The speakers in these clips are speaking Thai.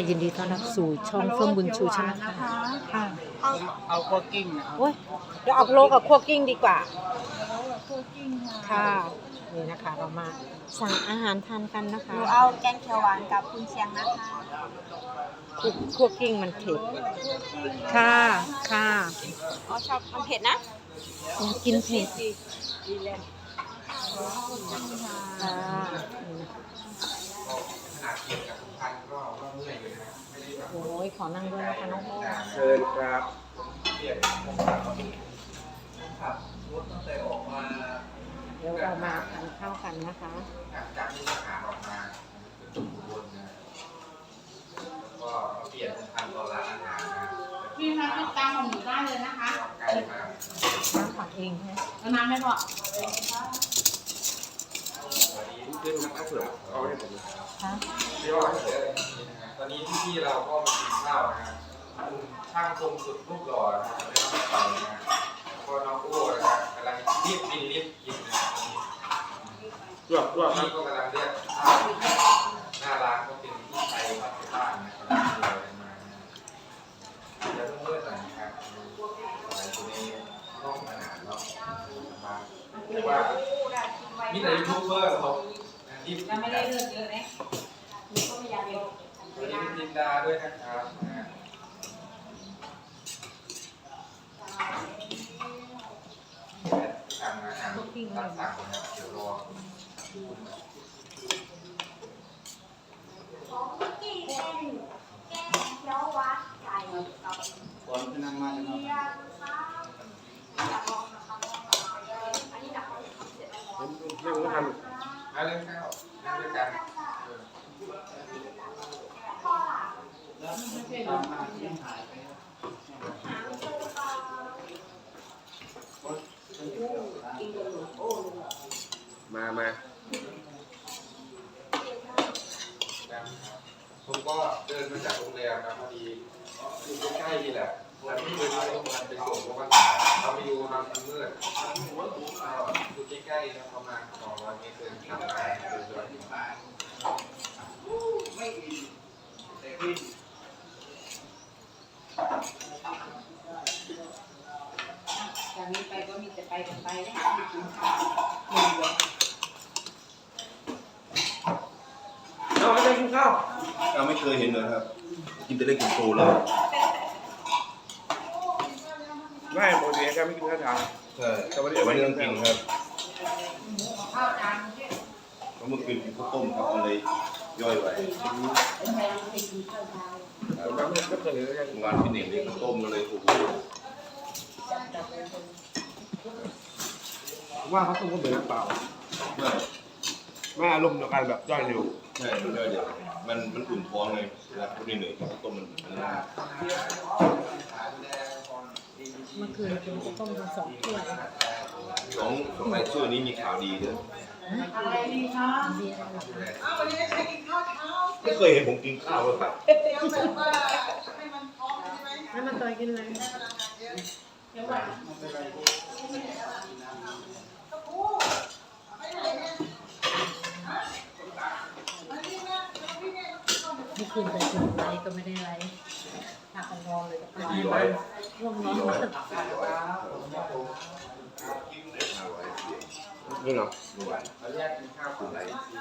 ยินดีต้อนรับสู่ช่องเฟื่องบุญชูชาแนลค่ะค่ะเอาเอาคั่วกิ้งนะครับโอ้ยเดี๋ยวเอาโลกับคั่วกิ้งดีกว่า คั่วกิ้งค่ะ นี่นะคะเรามาสั่งอาหารทานกันนะหคะนูเอาแกงเขียวหวานกับคุณเชียงนะคะคั่วคั่วกิ้งมันเผ็ด ค่ะ ค่ะ อ๋อชอบมันเผ็ดนะ อยากกินเผ็ดค่ะโอ้ ยขอนั่งด้วยนะคะน้องโมเชิญครับเดี๋ยวเรามาทานข้าวกันนะคะจากที่ทหารออกมาเป็นจุดบนนะก็เปลี่ยนเป็นพันต่อร้านอาหารนะพี่คะติดตามของหนูได้เลยนะคะไกลมากน้ำผักเองใช่ไหมแล้วน้ำไม่พอ ขึ้นครับเอาเผื่อเอาให้ผมคะที่ว่าเสืออย่างนี้นะฮะตอนนี้พี่ๆเราก็มากินข้าวนะฮะคุณช่างตรงสุดรูปหล่อนะฮะไม่ต้องไปนะฮะแล้วก็น้องโอ้นะฮะกำลังรีบกินรีบกินนะฮะตอนนี้รวบรวบครับพี่ก็กำลังเรียกข้าวหน้าร้านก็เป็นพี่ชัยพัฒน์บ้านนะกำลังเดินมานะฮะอาจจะต้องเมื่อยหน่อยนะครับอะไรตัวนี้ห้องอาหารเนาะนะครับแต่ว่ามีแต่ยูทูบเบอร์เขาที่ยังไม่ได้เลือกเยอะนะวันนี้มีจินดาด้วยนะครับนะฮะทำอาหารรักษาคนนะเดี๋ยวรอแกงเขียวหวานไก่กับ ก่อนจะนั่งมาจะนอนเชียงค่ะอันนี้ดักของเสร็จแล้ว ผมไม่รู้ท มาเล่นข้าวเล่นด้วยกันเออำมามา นะครับผมก็เดินมาจากโรงแรมนะพอดีอยู่ใกล้ๆนี่แหละแล้วที่เดินมาต้องการไปส่งเพราะว่าเราไปอยู่มันมืดอยู่ใกล้ๆนะประมาณ200เมตรเดินทางไปเดินด้วย จากนี้ไปก็มีแต่ไปกันไปนะ เอาไปกินข้าว เราไม่เคยเห็นเลยครับ กินแต่เล็กกินโตเลย ไม่ปกติแกไม่กินข้าวเช้า ใช่แต่วันนี้ไม่ต้องกินครับข้าวจานที่เพราะเมื่อคืนกินข้าวต้มครับมันเลยย่อยไปผมไม่เคยเลยยังงานพี่เน่งเลี้ยงข้าวต้มก็เลยโอ้โหว่าเขาต้องก็เหมือนน้ำเปล่า ใช่แม่อารมณ์เดียวกันแบบย่อยเร็วใช่มันย่อยเดี๋ยวมันมันอุ่นท้องเลยเวลาพี่เหนื่อยกินข้าวต้มมันมันน่า เมื่อคืนกินข้าวต้มกันสองถ้วยสองสมัยช่วงนี้มีข่าวดีด้วยอะไรดีคะเบียร์อะไรคะอ้าววันนี้ใช้กินข้าวเช้าไม่เคยเห็นผมกินข้าวเลยครับเดี๋ยวแบบว่าให้มันท้องใช่ไหมแล้วมันต่อยกินอะไรเดี๋ยวว่าเมื่อคืนแต่ถึงไลฟ์ก็ไม่ได้ไล ฟ์พากันนอนเลยกับนอนในบ้านง่วงนอนมากนี่เหรอเราแยกกินข้าวกลุ่มไหนที่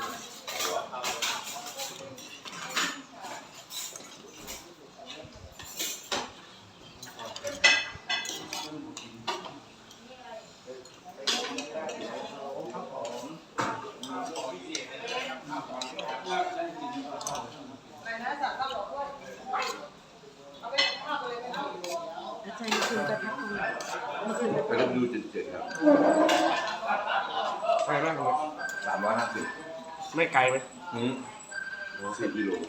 อาจารย์เมื่อคืนไปพักตรงไหนเมื่อคืนไปไปรับดูเจ็ดๆครับไปบ้างครับสามร้อยห้าสิบไม่ไกลไหมอืมสิบกิโลวัน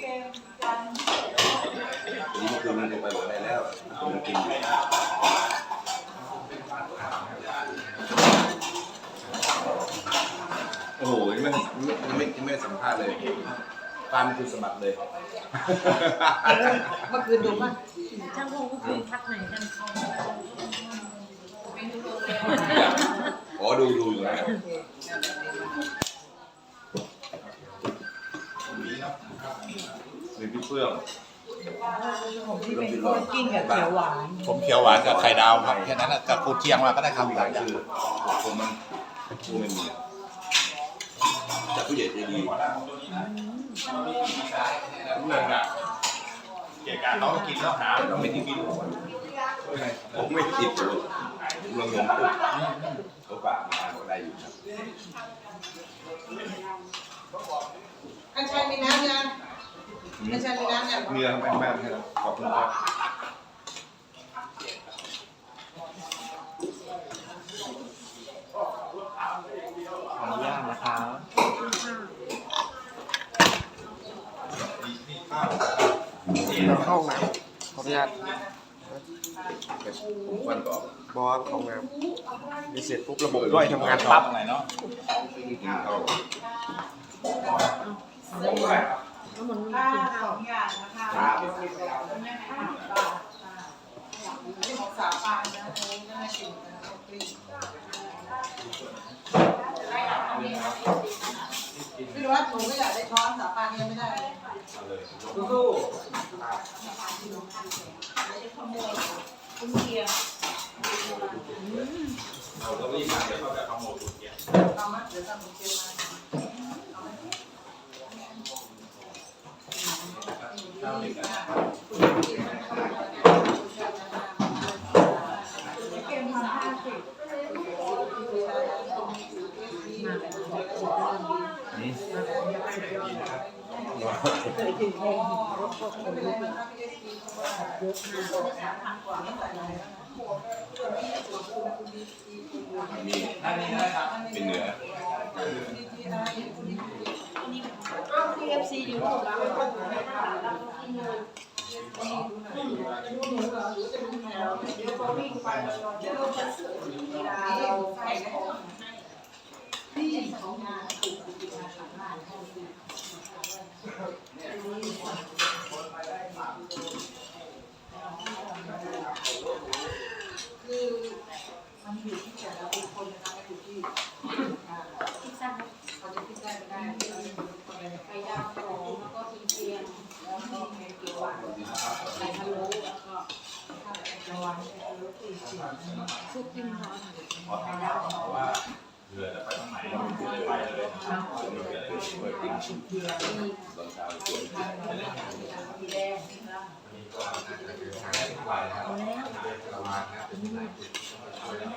นี้เมื่อคืนมันลงไปหมดได้แล้วผมกินอยู่โอ้โหยังไม่ยังไม่ยังไม่ได้สัมภาษณ์เลย ปาล์มคือสะบัดเลย เมื่อคืนดูป่ะช่างพงเมื่อคืนพักไหนกันอ๋อดูดูอยู่นะมีพี่เฟื่องผมที่เป็นคนกินกับเขียวหวานผมเขียวหวานกับไข่ดาวครับแค่นั้นนะกับกูเชียงมาก็ได้คำหลายอย่าง ผมมันกูไม่มีแต่ ผู้ใหญ่ใจดีเรื่องอะเกี่ยวกับเขากินแล้วหาเราไม่ได้กินผมไม่ติดเลยผมลงยมปุ๊บเขาฝากมาเขาได้อยู่ครับกัญชัยมีน้ำยังกัญชัยมีน้ำยังเมียแม่แม่ให้เราขอบคุณครับ ขออนุญาตนะครับ เราเข้าห้องน้ำขออนุญาตผมควันต่อบอสเข้าห้องน้ำดีเสร็จปุ๊บระบบย่อยทำงานปั๊บไหนเนาะเข้าแล้วมันข้ากินวข้าสวองอย่างนะคะของสา วกลิ้งพี่รู้ว่าหนูไม่อยากได้ช้อนสาปานยังไม่ได้เลยสู้คุณเกียร์เราก็รีบมาเดี๋ยวเขาจะขโมยถุงเกียร์เอามาเดี๋ยวทำคุณเกียร์มามาเด็กกันคุณเกียร์ มีเป็นเหนือพีเอฟซีอยู่คือมันอยู่ที่แต่ละบุคคลนะคะไม่อยู่ที่อ่าเขาจะคิดได้ไม่ได้ที่เราเป็นคนอะไร ไข่ดาวสองแล้วก็กินเทียม แล้วก็แกงเขียวหวาน ไข่พะโล้แล้วก็ ข้าวแกงเขียวหวานแกงรสตีสี ทุกกินร้อนพอถามว่าเรือจะไปทางไหนเราไม่เคยไปเลยนะเราไม่เคยเลยเปิดกินตอนเช้าชวนสีแดงนะนี่ก็น่าจะเป็นทางที่ไปแล้วประมาณนี้เป็นนายจุดช่วยแล้ว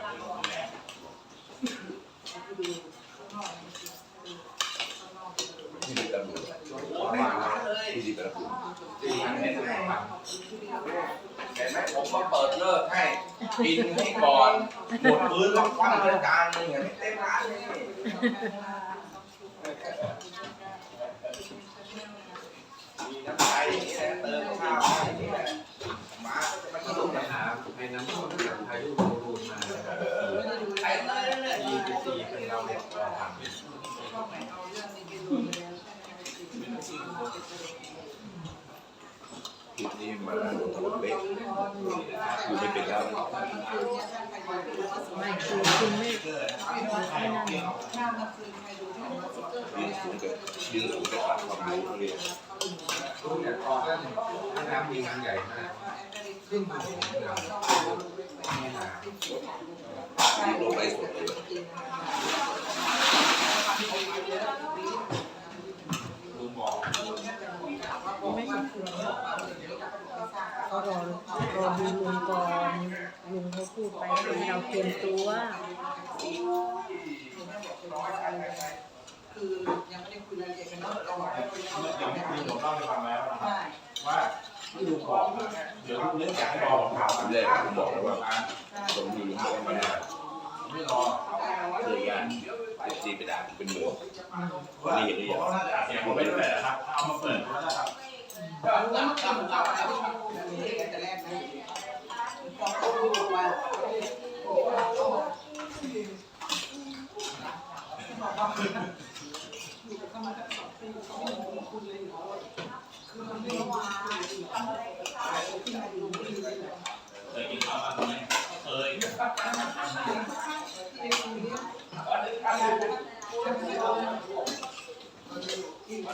ที่ดีกระบุที่ดีกระบุสี่พันเมตรสองพันเห็นไหมผมมาเปิดเลิกให้กินให้ก่อนหมดพื้นแล้วคว่ำเลยจานหนึงเห็นไหมเต็มร้านเลยมีน้ำใจอย่างนี้แหละเติมข้าวให้อย่างนี้แหละมามันก็ต้องไปหาไอ้น้ำส้มจากไทยรูปโบรูนมาไอ้เลยยี่สิบสี่เป็นเราเนี่ยเราทำ ชอบไหนเอาเรื่องไปเลยคลิปนี้มาแล้วทำเล็กอยู่ไม่เป็นแล้วไม่คือคุณไม่ไม่นั่นข้ามมาคืนใครดูที่หัวสติ๊กเกอร์ยืนสูงกับยืนสูงกับความรู้เรียนรุ่นเนี่ยตอนนั้นน้ำมีงานใหญ่มากขึ้นมาเป็นเราชอบนี่นะลงไปสดเลย ลุงบอก ไม่ใช่คือก็รอรอดูลุงก่อนลุงเขาพูดไปให้ เตรียมตัวคือยังไม่ได้คุยรายละเอียดกันเนาะเราบอกให้คุยอย่างที่คุณผมเล่าให้ฟังแล้วนะครับว่าที่ลุงบอกเดี๋ยวเรื่องอยากให้รอผมถามแรกผมบอกแล้วว่าผมอยู่ลุงบอกมาได้ไม่รอเคยงานเด็กตีไปด่าเป็นหมูนี่เห็นหรือยัง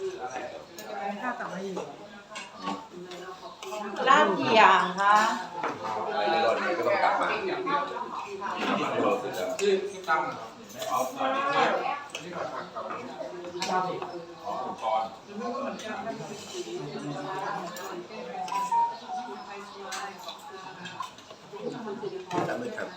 ากจากก้าวกไปที่สามารถกลับมาได้ก็ออกไปได้ไม่สามารถกลับมีมาบางคนเขาก็กลับมาดูมาแล้วนะครับได้ถ้ากลับมาอยู่ลาดกี่อย่างคะอะไรในรอบนี้ก็ต้องกลับมาเราคือจะชื่อที่ตั้งเอาตอนนี้ที่นี่มาทางกับขององค์กรจะมืดครับ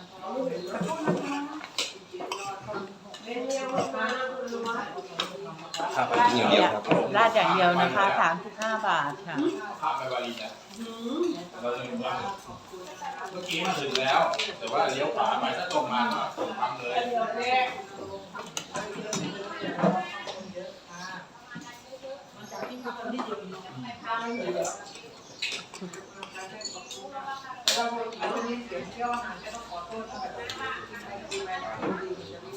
ครับเหนียวเดียวครับ ลาดอย่างเดียวนะคะสามสิบห้าบาทค่ะข้ามไปวารีนะเราเลยว่าเมื่อกี้มาถึงแล้ว แต่ว่าเลี้ยวขวาไปถ้าตรงมาก็ตรงปั๊มเลยเราอาจจะมีเสียงเที่ยวอาหารก็ต้องขอโทษกับที่ใครดูแลดีจะมี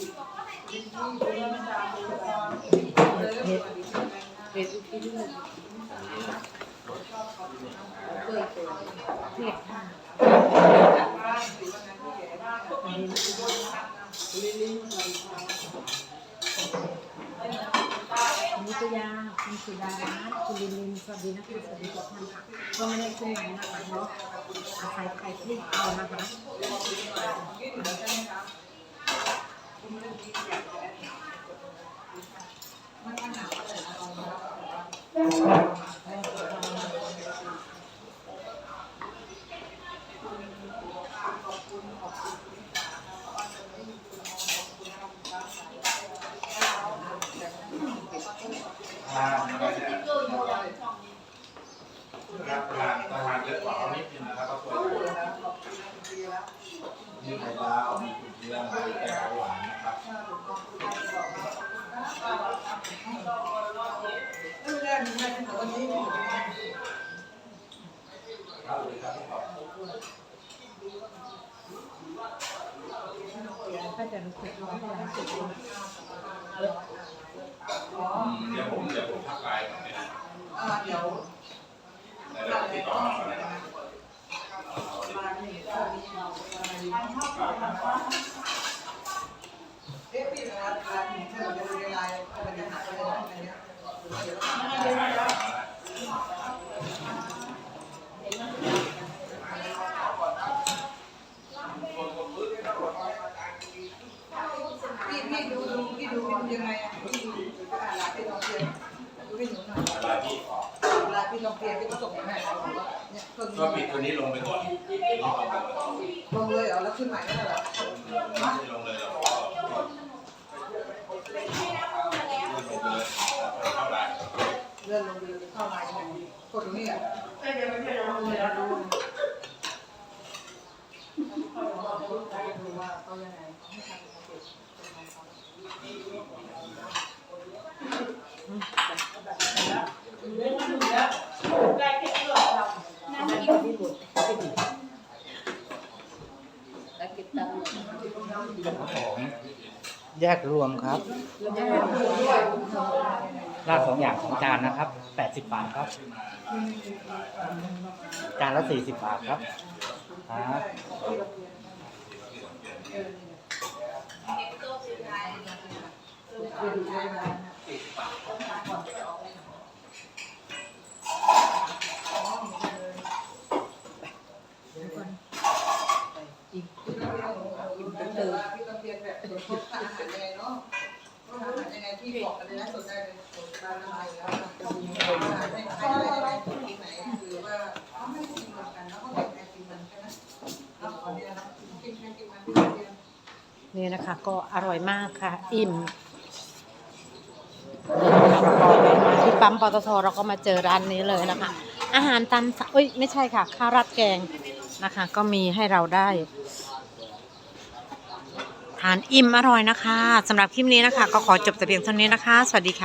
ที่ที่มันจะมีความเลิศ เด็ดอุทิศเลยเปิดเปิดเรียกท่าอันนี้ สุยาคุณสุดารัตน์คุณลินลินสวัสดีนะคะสวัสดีทุกท่านค่ะก็ไม่ได้ขึ้นไลน์นะคะเนาะอาศัยใครที่เอานะคะมันหนางค รับทางทางเยอะกว่าเขานิดนึงนะครับก็ควรมีไข่ดาวมีกุนเชียงมีแกงหวานนะครับเออได้มีแม่ที่บอกว่านี่ครับเลยครับ ก็จะรู้สึกร้อนเวลาสุดอืมเดี๋ยวผมเดี๋ยวผมทักไลน์ก่อนเนี่ยอ่าเดี๋ยวเดี๋ยวติดต่อมาก่อนนะครับเอ๊ะพี่นะครับร้านนี้ถ้าเราจะเรียนไลน์มันจะหาอะไรอะไรเงี้ย ยังไงอะพี่ดูอ่านลาพี่ลองเพียนดูให้หนูหน่อยอะไรที่ลาพี่ลองเพียนพี่ก็ส่งให้แม่เนี่ยเพิ่งก็ปิดตัวนี้ลงไปก่อนนี่ลงไปก่อนลงเลยเหรอแล้วขึ้นใหม่ได้เหรอไม่ลงเลยหรอกก็ลงเลยเข้าไลน์เลื่อนลงไปเลยเข้ามาอย่างนี้กดตรงนี้อะดูว่าเขายังไงให้ทำเก็บ แย กรวมครับราบสองอย่างสองจานนะครับแปดสิบบาทครับ จานละสี่สิบบาทครับครับ เรียนแบบสดๆอาหารยังไงเนาะอาหารยังไงพี่บอกกันเลยนะสดได้เลยสดได้เลยแล้วอาหารให้ใครอะไรที่ไหนคือว่าไม่กินเหมือนกันแล้วก็แบ่งกันกินมันใช่ไหมแล้วตอนนี้นะกินแค่กินมันเดียวนี่นะคะก็อร่อยมากค่ะ อิ่มเราพอเดินมาที่ปั๊มปตทเราก็มาเจอร้านนี้เลยนะคะ อาหารตามสั่งเอ้ยไม่ใช่ค่ะ ข้าวราดแกงนะคะ ก็มีให้เราได้ ทานอิ่มอร่อยนะคะสำหรับคลิปนี้นะคะ ก็ขอจบแต่เพียงเท่านี้นะคะ สวัสดีค่ะ